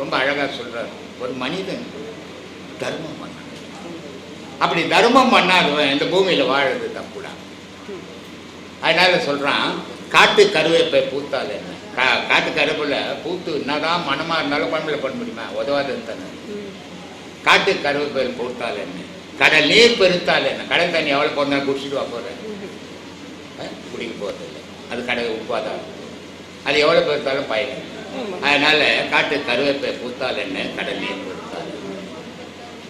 ரொம்ப அழகா சொல்கிறார் ஒரு மனிதன் தர்மம் பண்ண அப்படி தர்மம் பண்ணாதவன் இந்த பூமியில வாழறது தப்புடா. அதனால சொல்றான் காட்டு கருவேப்பை பூத்தால் என்ன? கா காட்டு கருவேப்பில பூத்து என்னதான் மனமா இருந்தாலும் குழம்புல பண்ண முடியுமா? உதவாதுன்னு தானே. காட்டு கருவேப்பை பூத்தால் என்ன? கடல் நீர் பெருத்தால் என்ன? கடல் தண்ணி எவ்வளோ போனால் குடிச்சிட்டு வா போற? குடிக்க போறது இல்லை அது கடல் உப்பாதான் அது எவ்வளோ பெருத்தாலும் பயன் அதனால காட்டு கருவேப்பை பூத்தால் என்ன? கடல் நீர் என்ன.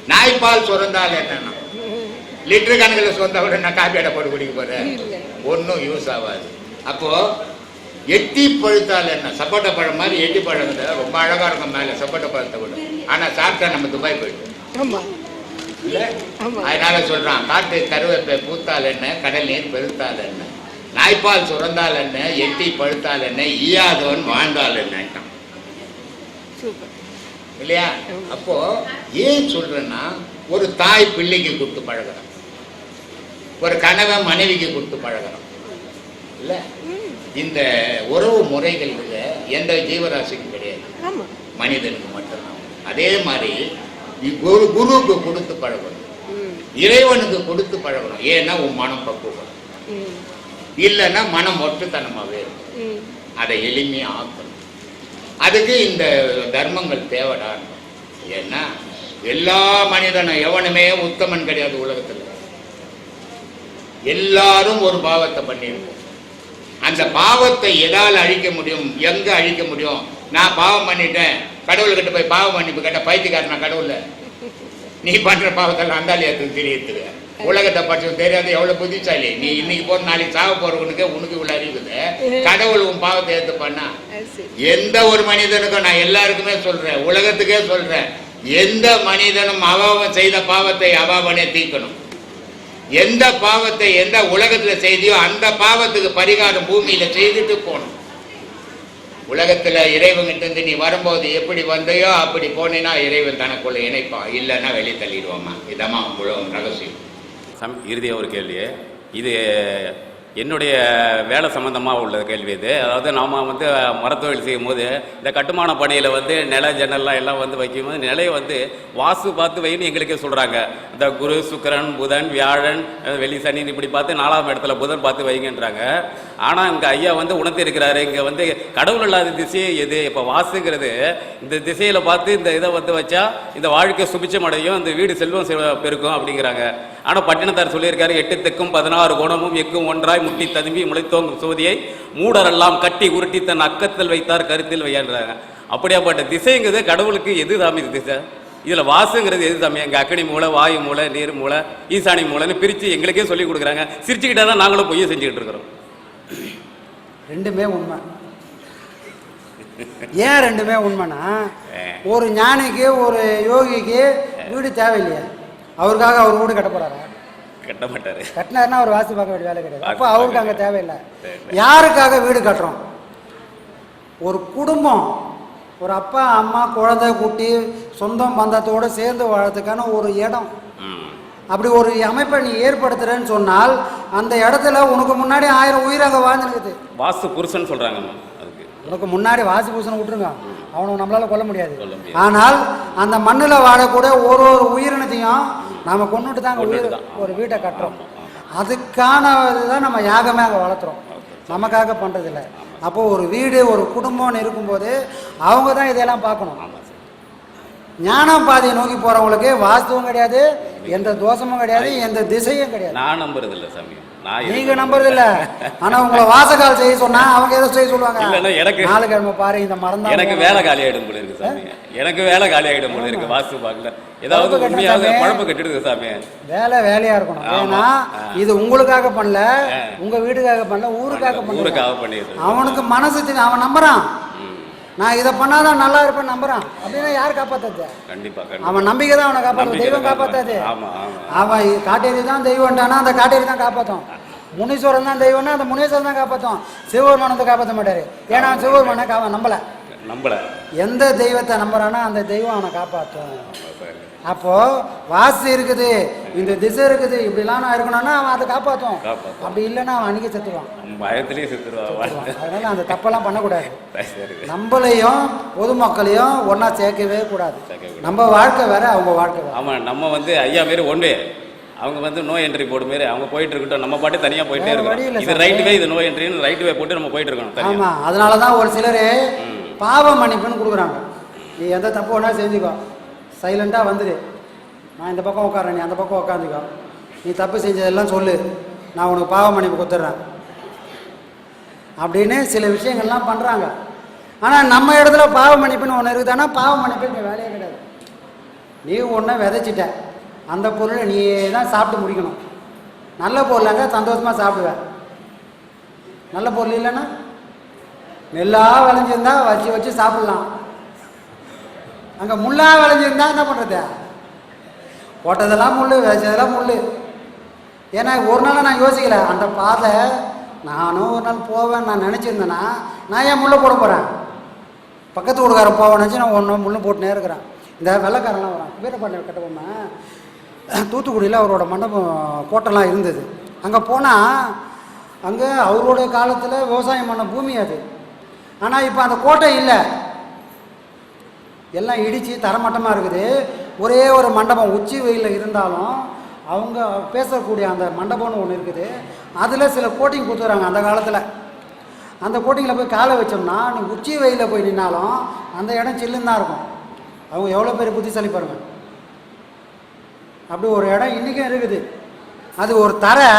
நாய்ப்பால் சுரந்தால் என்னன்னா லிட்டர் கணக்கில் சொந்த விட நான் காப்பி அடை போட்டு குடிக்க போறேன். ஒன்றும் யூஸ் ஆகாது. அப்போ எட்டி பழுத்தால் என்ன? சப்போட்டா பழம் மாதிரி எட்டி பழம் ரொம்ப அழகா இருக்கும் மேலே சப்போட்டா பழத்தை விட ஆனா சாப்பிட்டா நம்ம துபாய் ஆமா. அதனால சொல்றான் காட்டு கருவேப்பை பூத்தால் என்ன? கடல் நீர் பெருத்தால் என்ன? நாய்ப்பால் சுரந்தால் என்ன? எட்டி பழுத்தால் என்ன? ஈயாதவன் வாழ்ந்தால் சூப்பர். இல்லையா? அப்போ ஏன் சொல்றேன்னா ஒரு தாய் பிள்ளைக்கு கொடுத்து பழகுறான் ஒரு கணவன் மனைவிக்கு கொடுத்து பழகுறான் இல்ல? இந்த உறவு முறைகள் எந்த ஜீவராசிக்கும் கிடையாது. மனிதனுக்கு மட்டும்தான். அதே மாதிரி குரு குருவுக்கு கொடுத்து பழகணும். இறைவனுக்கு கொடுத்து பழகணும். ஏன்னா உன் மனம் பக்குவம். இல்லைன்னா மனம் ஒட்டுத்தனமாகவே இருக்கும். அதை எளிமையாக ஆக்கணும். அதுக்கு இந்த தர்மங்கள் தேவைடா. ஏன்னா எல்லா மனிதனும் எவனுமே உத்தமன் கிடையாது உலகத்தில். எல்லாரும் ஒரு பாவத்தை பண்ணியிருக்கோம். அந்த பாவத்தை எதால் அழிக்க முடியும்? எங்க அழிக்க முடியும்? நான் பாவம் பண்ணிட்டேன். கடவுள்கிட்ட போய் பாவம் மன்னிப்பு கேட்ட பைத்தியக்காரன் நான் கடவுள்ல? நீ பண்ற பாவத்தெல்லாம் அந்தாலியத்துக்கு தெரியுது உலகத்தை பற்றி தெரியாத எவ்வளவு புத்திசாலி. நீ இன்னைக்கு போற நாளைக்கு சாவ போறவனுக்கு உனக்கு இவ்வளவு அறிவுது கடவுள் உன் பாவத்தை ஏத்து பண்ணா எந்த ஒரு மனிதனுக்கும் நான் எல்லாருக்குமே சொல்றேன் உலகத்துக்கே சொல்றேன். எந்த மனிதனும் அவன் செய்த பாவத்தை அவனே தீர்க்கணும். எந்த பாவத்தை எந்த உலகத்துல செய்தியோ அந்த பாவத்துக்கு பரிகாரம் பூமியில செய்துட்டு போகணும். உலகத்துல இறைவன்கிட்ட இருந்து நீ வரும்போது எப்படி வந்தையோ அப்படி போனேன்னா இறைவன் தனக்குள்ள இணைப்பான். இல்லைன்னா வெளியே தள்ளிடுவாமா இதாம்மா முழு ரகசியம். சம் இறுதியாக ஒரு கேள்வி இது என்னுடைய வேலை சம்மந்தமாக உள்ள கேள்வி இது. அதாவது நாம் வந்து மரத்தொழில் செய்யும் போது இந்த கட்டுமான பணியில் வந்து நில ஜன்னல்லாம் எல்லாம் வந்து வைக்கும்போது நிலையை வந்து வாசு பார்த்து வைன்னு எங்களுக்கே சொல்கிறாங்க இந்த குரு சுக்கரன் புதன் வியாழன் வெள்ளி சனி இப்படி பார்த்து நாலாம் இடத்துல புதன் பார்த்து வைங்கன்றாங்க. ஆனால் இங்கே ஐயா வந்து உணர்த்தி இருக்கிறாரு. இங்கே வந்து கடவுள் இல்லாத திசையே எது? இப்போ வாசுங்கிறது இந்த திசையில் பார்த்து இந்த இதை வந்து வச்சா இந்த வாழ்க்கை சுபிச்சம் அடையும் இந்த வீடு செல்வம் பெருக்கும் அப்படிங்கிறாங்க. ஆனால் பட்டினத்தார் சொல்லியிருக்காரு எட்டு தெக்கும் பதினாறு குணமும் எக்கும் ஒன்றாய் முட்டி ததும்பி முளைத்தோங்கும் சோதியை. மூடரெல்லாம் கட்டி உருட்டி தன் அக்கத்தில் வைத்தார் கருத்தில் வையான்றாங்க. அப்படியாப்பட்ட திசைங்கிறது கடவுளுக்கு எது இது திசை? இதில் வாசுங்கிறது எது சாமி? எங்கள் அக்கனி மூளை வாயு மூளை நீர் மூளை ஈசானி மூளைன்னு பிரித்து எங்களுக்கே சொல்லி கொடுக்குறாங்க. சிரிச்சுக்கிட்டே தான் நாங்களும் பொய்யை செஞ்சுக்கிட்டு இருக்கிறோம். ரெண்டுமே உண்மை. ஏன் ரெண்டுமே உண்மைனா ஒரு ஞானிக்கு ஒரு யோகிக்கு வீடு தேவையில்லையா. அவருக்காக அவர் வீடு கட்ட கட்ட மாட்டாரு கட்டினாருன்னா அவர் வாசி பார்க்க வேண்டிய வேலை கிடையாது. அப்போ வாசி அவருக்கு அங்கே தேவையில்லை. யாருக்காக வீடு கட்டுறோம்? ஒரு குடும்பம் ஒரு அப்பா அம்மா குழந்தை குட்டி சொந்தம் பந்தத்தோடு சேர்ந்து வாழறதுக்கான ஒரு இடம். அப்படி ஒரு அமைப்பை நீ ஏற்படுத்துறேன்னு சொன்னால் அந்த இடத்துல உனக்கு முன்னாடி ஆயிரம் உயிர் அங்கே வாழ்ந்துருக்குது. வாஸ்து புருஷன் சொல்கிறாங்கம்மா அதுக்கு. உனக்கு முன்னாடி வாசி பூசனை விட்டுருங்க. அவனை நம்மளால கொல்ல முடியாது. கொல்ல முடியாது. ஆனால் அந்த மண்ணில் வாழக்கூடிய ஒரு ஒரு உயிரினத்தையும் நாம கொண்டுட்டு தான் அங்க உயிர். ஒரு வீட்டை கட்டுறோம். அதுக்கான இதுதான் நம்ம யாகமே அங்கே வளர்த்துறோம் நமக்காக பண்றதில்ல. அப்போ ஒரு வீடு ஒரு குடும்பம்னு இருக்கும்போது அவங்க தான் இதெல்லாம் பார்க்கணும். ஞானம் பாதையை நோக்கி போறவங்களுக்கு வாஸ்துவும் கிடையாது. எந்த தோஷமும் கிடையாது எந்த திசையும் கிடையாது. நான் நம்புறது இல்ல சாமி நீங்க நம்புறது இல்ல ஆனா உங்களை வாசகால் செய்ய சொன்னா அவங்க எதை செய்ய சொல்லுவாங்க? எனக்கு- நாலு கிழமை பாரு இந்த மரம் எனக்கு வேலை காலி ஆயிடும் போல இருக்கு சாமி. எனக்கு வேலை காலி ஆயிடும் போல இருக்கு வாஸ்து பார்க்கல. ஏதாவது உண்மையாக. குழப்பம் கட்டிடுது சாமி. வேலை வேலையா இருக்கணும். ஏன்னா. இது உங்களுக்காக பண்ணல. உங்க வீட்டுக்காக பண்ணல ஊருக்காக பண்ணல. ஊருக்காக பண்ணிடுது அவனுக்கு மனசு. அவன் நம்புறான். நான் இதை பண்ணாதான் நல்லா இருப்பேன் நம்புறான். அப்படின்னா யார் காப்பாத்தாது? கண்டிப்பா அவன் நம்பிக்கை தான் அவனை காப்பாற்று நம்பிக்கை தெய்வம் காப்பாத்தாது. அவன் காட்டேரி தான் தெய்வம்ட்டானா அந்த காட்டேரி தான் காப்பாற்றும் முனீஸ்வரன் தான் தெய்வம்னா அந்த முனீஸ்வரன் தான் காப்பாற்றும் சிவபெருமான் வந்து காப்பாற்ற மாட்டாரு. ஏன்னா சிவபெருமானை நம்பல. நம்பல. எந்த தெய்வத்தை நம்புறானோ அந்த தெய்வம் அவனை காப்பாற்றும். அப்போ வாஸ்து இருக்குது இந்த திசை இருக்குது இப்படிலாம் நான் இருக்கணும்னா அவன் அதை காப்பாத்தும். அப்படி இல்லைன்னா அவன் அன்னைக்கு செத்துருவான். பயத்திலேயே செத்துருவா அதனால அந்த தப்பெல்லாம் பண்ணக்கூடாது. நம்மளையும் பொதுமக்களையும் ஒண்ணா சேர்க்கவே கூடாது. நம்ம வாழ்க்கை வேற அவங்க வாழ்க்கை வேற. ஆமா நம்ம வந்து ஐயா மாரி ஒன்று அவங்க வந்து நோ என்ட்ரி போர்டு மாரி. அவங்க போயிட்டு இருக்கட்டும். நம்ம பாட்டு தனியா போயிட்டே இருக்கோம் இது. ரைட் வே இது நோ என்ட்ரின்னு ரைட் வே போட்டு நம்ம போயிட்டு இருக்கணும் தனியா. ஆமா அதனால தான் ஒரு சிலர் பாவ மன்னிப்புன்னு கொடுக்குறாங்க. நீ எந்த தப்பு வேணா செஞ்சுக்கோ. சைலண்டாக வந்துடு நான் இந்த பக்கம் உட்காரேன் நீ அந்த பக்கம் உட்காந்துக்கோ. நீ தப்பு செஞ்சதெல்லாம் சொல்லு. நான் உனக்கு பாவ மன்னிப்பு கொடுத்துட்றேன். அப்படின்னு சில விஷயங்கள்லாம் பண்ணுறாங்க ஆனால் நம்ம இடத்துல பாவ மன்னிப்புன்னு ஒன்று இருக்குதானா? பாவ மன்னிப்பு இங்கே வேலையே கிடையாது. நீ ஒன்றை விதைச்சிட்ட. அந்த பொருளை நீ தான் சாப்பிட்டு முடிக்கணும். நல்ல பொருளாங்க சந்தோஷமாக சாப்பிடுவேன் நல்ல பொருள் இல்லைன்னா நெல்லா விளைஞ்சிருந்தா வச்சு வச்சு சாப்பிடலாம். அங்கே முள்ளாக விளைஞ்சிருந்தா என்ன பண்ணுறது போட்டதெல்லாம் முள் விளைச்சதெல்லாம் முள் ஏன்னா ஒரு நாள் நான் யோசிக்கல. அந்த பாதை நானும் ஒரு நாள் போவேன் நான் நினச்சிருந்தேன்னா நான் ஏன் முள்ளை போட போகிறேன் பக்கத்து வீட்டுக்காரன் போவேன் நினச்சி நான் ஒன்று முள்ளு போட்டுனே இருக்கிறேன். இந்த வெள்ளைக்காரன்லாம் வரான். வீரபாண்டிய கட்டபொம்மை தூத்துக்குடியில் அவரோட மண்டபம் கோட்டைலாம் இருந்தது. அங்கே போனால் அங்கே அவரோட காலத்தில் விவசாயம் பண்ண பூமி அது. ஆனால் இப்போ அந்த கோட்டை இல்லை. எல்லாம் இடித்து தரமட்டமாக இருக்குது. ஒரே ஒரு மண்டபம் உச்சி வெயிலில் இருந்தாலும் அவங்க பேசக்கூடிய அந்த மண்டபம்னு ஒன்று இருக்குது. அதில் சில கோட்டிங் கொடுத்துறாங்க அந்த காலத்தில். அந்த கோட்டிங்கில் போய் காலை வச்சோம்னா நீ உச்சி வெயிலில் போய் நின்னாலும் அந்த இடம் சில்லுன்னு தான் இருக்கும். அவங்க எவ்வளோ பேர் புத்திசாலி பாருங்க. அப்படி ஒரு இடம் இன்றைக்கும் இருக்குது. அது ஒரு தரை.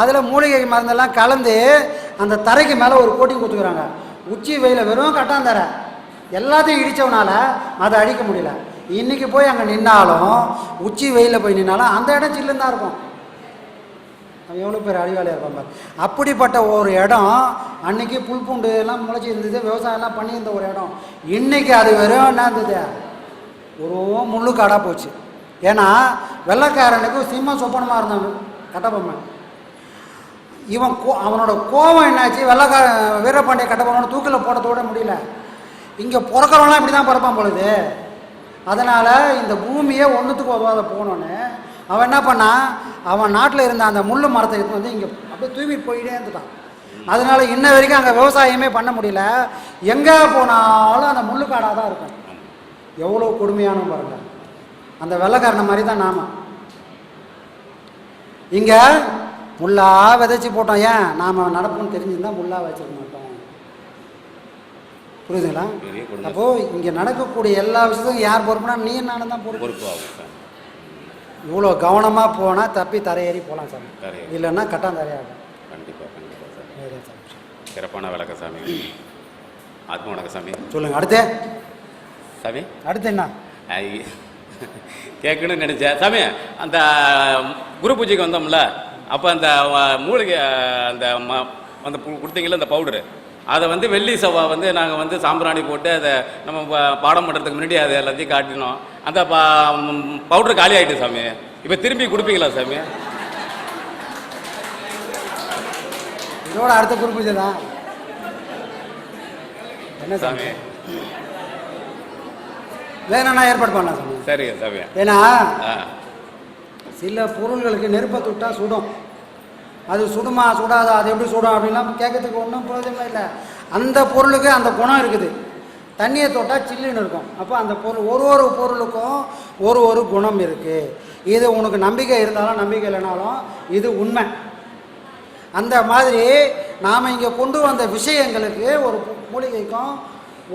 அதில் மூலிகை மருந்தெல்லாம் கலந்து அந்த தரைக்கு மேலே ஒரு கோட்டிங் கொடுத்துக்கிறாங்க. உச்சி வெயில் வெறும் கட்டாந்தர எல்லாத்தையும் இடித்தவனால அதை அழிக்க முடியல. இன்னைக்கு போய் அங்கே நின்னாலும் உச்சி வெயிலில் போய் நின்னாலும் அந்த இடம் சில்லுன்னு தான் இருக்கும். அவன் எவ்வளோ பேர் அழிவாளியாக இருப்பாங்க அப்படிப்பட்ட ஒரு இடம் அன்னைக்கு புல் பூண்டு எல்லாம் முளைச்சி இருந்தது விவசாயம்லாம் பண்ணியிருந்த ஒரு இடம். இன்றைக்கி அது வெறும் என்ன இருந்தது? ஒரு முள்ளு காடாக போச்சு. ஏன்னா வெள்ளக்காரனுக்கு சிம்ம சொப்பனமாக இருந்தாங்க. கட்டபொம்மன். இவன் கோ அவனோட கோபம் என்னாச்சு? வெள்ளைக்கார வீரபாண்டிய கட்டபொம்மன் தூக்கில் போட்டதோட முடியல. இங்கே பிறக்கிறவங்களாம் இப்படி தான் பிறப்பான் பொழுது. அதனால் இந்த பூமியே ஒன்றுத்துக்கு உதவாத போனோன்னு அவன் என்ன பண்ணான் அவன் நாட்டில் இருந்த அந்த முள் மரத்தை எடுத்து வந்து இங்கே அப்படியே தூவிட்டு போயிட்டே இருந்துட்டான். அதனால இன்ன வரைக்கும் அங்கே விவசாயமே பண்ண முடியல. எங்கே போனாலும் அந்த முள்ளு காடாக தான் இருக்கும். எவ்வளோ கொடுமையான பாருங்க அந்த வெள்ளைக்காரனை மாதிரி தான் நாம. இங்கே முள்ளா விதைச்சி போட்டோம் ஏன்? நாம் நடப்போம்னு தெரிஞ்சிருந்தா முள்ளா வச்சிருக்க மாட்டோம். புரியுதுங்களா? பெரிய கொடுமை. அப்போ இங்கே நடக்கக்கூடிய எல்லா விஷயத்துக்கும் யார் பொறுப்புனா நீ நானும் தான் பொறுப்பு. இவ்வளோ கவனமாக போனால் தப்பி தரையேறி போகலாம் சார். இல்லைன்னா கட்டான் தரையாகும். கண்டிப்பா கண்டிப்பா சார். சிறப்பான விளக்க சாமி. ஆத்ம வணக்கம் சாமி. சொல்லுங்க அடுத்து? சாமி? அடுத்து என்ன? கேட்கணும்னு நினைச்சேன். சாமி அந்த குரு பூஜைக்கு வந்தோம்ல? அப்போ அந்த மூலிகை அந்த ம அந்த கு- கொடுத்தீங்கல்ல அந்த பவுடரு அதை வந்து வெள்ளி செவ்வாய் வந்து நாங்கள் வந்து சாம்பிராணி போட்டு அதை நம்ம ப- பாடம் பண்ணுறதுக்கு முன்னாடி அதை எல்லாத்தையும் காட்டினோம். அந்த பவுடர் காலி ஆகிட்டு சாமி. இப்போ திரும்பி கொடுப்பீங்களா சாமி? இதோட அடுத்த குறிப்பு தான். என்ன சாமி? சாமி. வேணும்னா ஏற்பாடு பண்ணலாம் சாமி. சரிங்க சாமி. ஏன்னா சில பொருள்களுக்கு நெருப்பை தொட்டால் சுடும். அது சுடுமா சுடாதா அது எப்படி சுடும் அப்படின்லாம் கேட்கறதுக்கு ஒன்றும் பிரயோஜனமே இல்லை. அந்த பொருளுக்கு அந்த குணம் இருக்குது. தண்ணியை தொட்டால் சில்லுன்னு இருக்கும். அப்போ அந்த பொருள் ஒரு ஒரு பொருளுக்கும் ஒரு ஒரு குணம் இருக்குது இது உனக்கு நம்பிக்கை இருந்தாலும் நம்பிக்கை இல்லைனாலும் இது உண்மை. அந்த மாதிரி நாம் இங்கே கொண்டு வந்த விஷயங்களுக்கு ஒரு மூலிகைக்கும்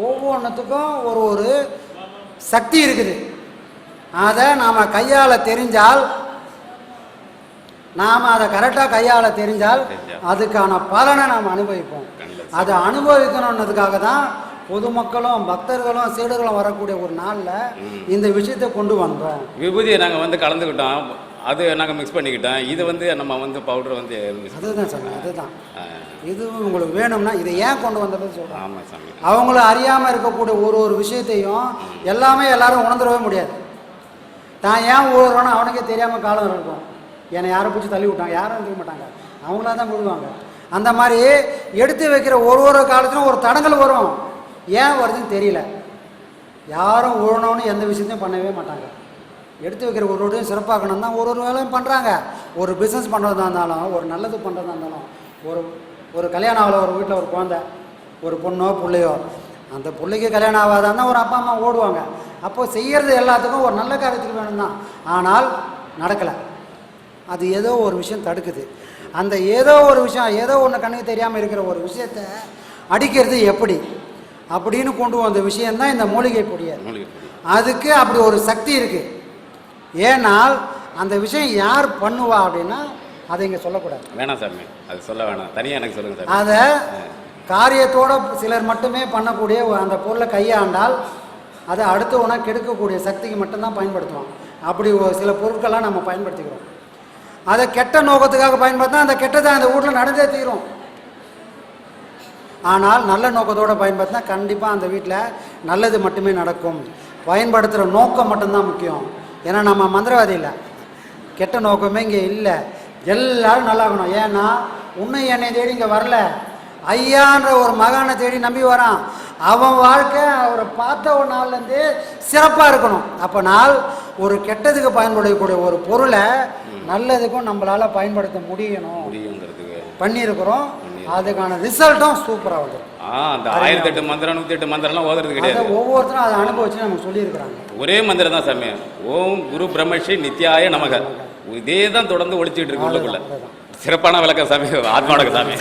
ஒவ்வொன்றுத்துக்கும் ஒரு ஒரு சக்தி இருக்குது. அதை நாம் கையால் தெரிஞ்சால் நாம் அதை கரெக்டாக கையாள தெரிஞ்சால் தெரிஞ்சா. அதுக்கான பலனை நாம் அனுபவிப்போம். அதை அனுபவிக்கணுன்றதுக்காக தான் பொதுமக்களும் பக்தர்களும் சீடர்களும் வரக்கூடிய ஒரு நாளில் இந்த விஷயத்தை கொண்டு வந்தோம். விபூதியை நாங்கள் வந்து கலந்துக்கிட்டோம். அது நாங்கள் மிக்ஸ் பண்ணிக்கிட்டோம். இது வந்து நம்ம வந்து பவுடர் வந்து அதுதான் சாமி அதுதான். இது உங்களுக்கு வேணும்னா இதை ஏன் கொண்டு வந்தது சொல்கிறேன் ஆமாம் சாமி. அவங்களும் அறியாமல் இருக்கக்கூடிய ஒரு ஒரு விஷயத்தையும் எல்லாமே எல்லாரும் உணர்ந்துடவே முடியாது. தான் ஏன் ஊழறோன்னு அவனுக்கே தெரியாமல் காலம் இருக்கும். என்னை யாரை பிடிச்சி தள்ளி விட்டாங்க. யாரும் இருக்க மாட்டாங்க. அவங்களா தான் விடுவாங்க அந்த மாதிரி எடுத்து வைக்கிற ஒரு ஒரு காலத்திலும் ஒரு தடங்கள் வரும். ஏன் வருதுன்னு தெரியல. யாரும் உழணும்னு எந்த விஷயத்தையும் பண்ணவே மாட்டாங்க. எடுத்து வைக்கிற ஒரு ஒருவரையும் சிறப்பாக்கணும் தான் ஒரு ஒரு வேலையும் பண்ணுறாங்க ஒரு பிஸ்னஸ் பண்ணுறதா இருந்தாலும் ஒரு நல்லது பண்ணுறதா இருந்தாலும் ஒரு ஒரு கல்யாணம் ஆகல ஒரு வீட்டில் ஒரு குழந்தை ஒரு பொண்ணோ பிள்ளையோ அந்த பிள்ளைக்கு கல்யாணம் ஆகாதான் ஒரு அப்பா அம்மா ஓடுவாங்க. அப்போது செய்கிறது எல்லாத்துக்கும் ஒரு நல்ல காரியத்துக்கு வேணும் தான் ஆனால் நடக்கலை. அது ஏதோ ஒரு விஷயம் தடுக்குது. அந்த ஏதோ ஒரு விஷயம் ஏதோ ஒன்று கண்ணுக்கு தெரியாமல் இருக்கிற ஒரு விஷயத்த அடிக்கிறது எப்படி? அப்படின்னு கொண்டு வந்த விஷயம்தான் இந்த மூலிகை பொடியை. அதுக்கு அப்படி ஒரு சக்தி இருக்குது ஏனால் அந்த விஷயம் யார் பண்ணுவா அப்படின்னா அதை இங்கே சொல்லக்கூடாது. வேணாம் சாமி. அது சொல்ல வேணாம். தனியாக எனக்கு சொல்லுங்கள் சாமி. அதை காரியத்தோட சிலர் மட்டுமே பண்ணக்கூடிய அந்த பொருளை கையாண்டால் அதை அடுத்தவனை கெடுக்கக்கூடிய சக்திக்கு மட்டும்தான் பயன்படுத்துவோம் அப்படி சில பொருட்கள்லாம் நம்ம பயன்படுத்திக்கிறோம். அதை கெட்ட நோக்கத்துக்காக பயன்படுத்தினா அந்த கெட்டதை அந்த வீட்டில் நடந்தே தீரும். ஆனால் நல்ல நோக்கத்தோடு பயன்படுத்தினா கண்டிப்பாக அந்த வீட்டில் நல்லது மட்டுமே நடக்கும். பயன்படுத்துகிற நோக்கம் மட்டும்தான் முக்கியம். ஏன்னா நம்ம மந்திரவாதி இல்லை. கெட்ட நோக்கமே இங்கே இல்லை. எல்லாரும் நல்லாகணும். ஏன்னா உன்னை என்னை தேடி இங்கே வரல. ஐயான்ற ஒரு மகானை தேடி நம்பி வரான். அவன் வாழ்க்கை அவரை பார்த்த ஒரு நாள்லேருந்து சிறப்பாக இருக்கணும். அப்போ நாள் ஒரு கெட்டதுக்கு பயன்படக்கூடிய ஒரு பொருளை நல்லதுக்கும் நம்மளால் பயன்படுத்த முடியணும். பண்ணியிருக்கிறோம். அதுக்கான ரிசல்ட்டும் சூப்பராக வந்துடும் அந்த ஆயிரத்தி எட்டு மந்திரம் நூற்றி எட்டு மந்திரம்லாம் ஓதுறது கிடையாது. ஒவ்வொருத்தரும் அதை அனுபவிச்சு நமக்கு சொல்லியிருக்கிறாங்க. ஒரே மந்திரம் தான் சாமி. ஓம் குரு பிரம்மஸ்ரீ நித்யாய நமக. இதே தான் தொடர்ந்து ஒழிச்சிட்டு இருக்கு உள்ளுக்குள்ள. சிறப்பான விளக்கம் சாமி. ஆத்மாவளக்க சாமி.